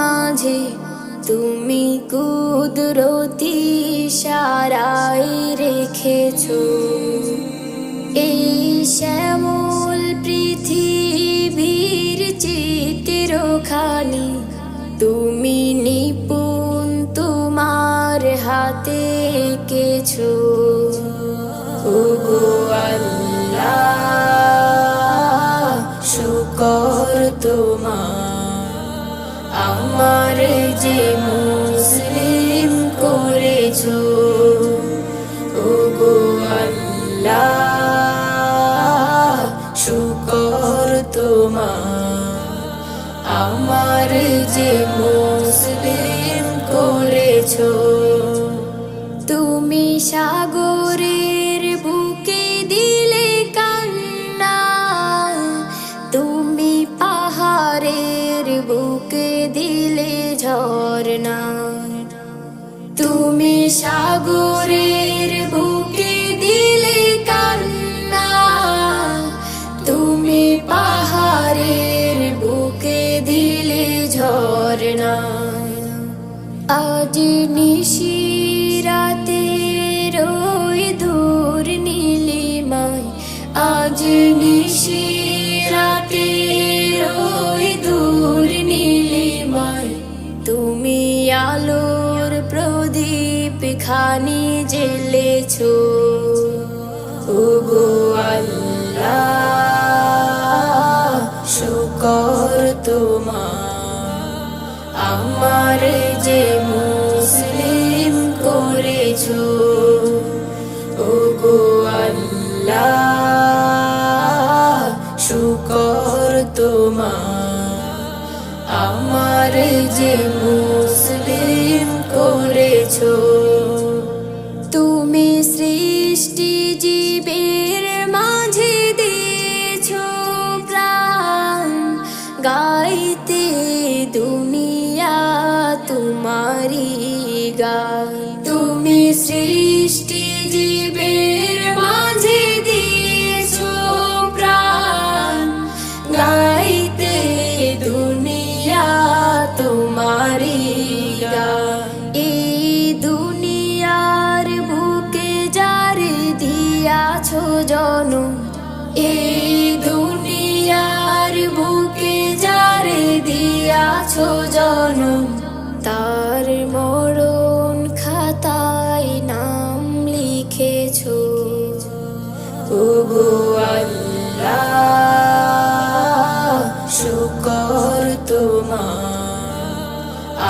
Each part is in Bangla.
মাঝে তুমি কুদরতি সারাই রেখেছ। এই শ্যামল পৃথিবীর চিত্রখানি তুমি নিপুণ তোমার হাতে কেছো আল্লাহ, শুকর তোমার আমার যে মুসলিম করেছ ওগো আল্লাহ শুকর তোমার। আমার যে মুসলিম করেছ তুমি সাগরের সাগরের বুকে দিলে কান্না। তুমি পাহাড়ের বুকে দিলে ঝর্ণা। আজ নিশিরাতে রই দূর নীলিমায়। আজ নিশিরাতে খানি জেলেছো ওগো আল্লাহ, শুকর তোমার। আমার যে মুসলিম করেছ, ওগো আল্লাহ, শুকর তোমার। আমার যে মুসলিম করেছ তুমি সৃষ্টি জীবের জনম এই দুনিয়ার বুকে যারে দিয়াছো জনম তার মরণ খাতায় নাম লিখেছো। ওগো শুকর তোমার,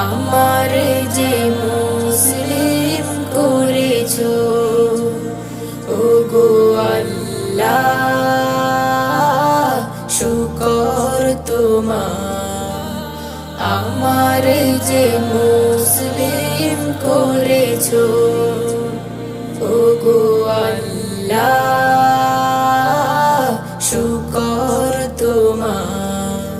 আমার যে মুসলিম করেছ। শুকর তোমার। আমার যে মুসলিম করেছ ওগো আল্লাহ শুকর তোমার।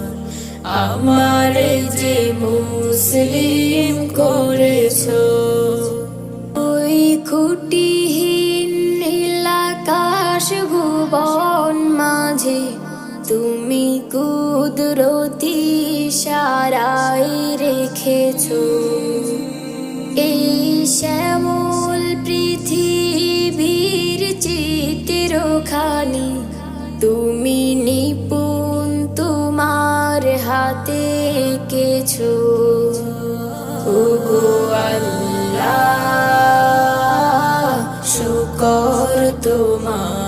আমার যে মুসলিম করেছ ভুবন মাঝে তুমি কুদরতি সারাই রেখেছ। এই শ্যামল পৃথিবীর চিত্রখানি তুমি নিপুণ তোমার হাতে কেছো আল্লাহ, শুকর তোমার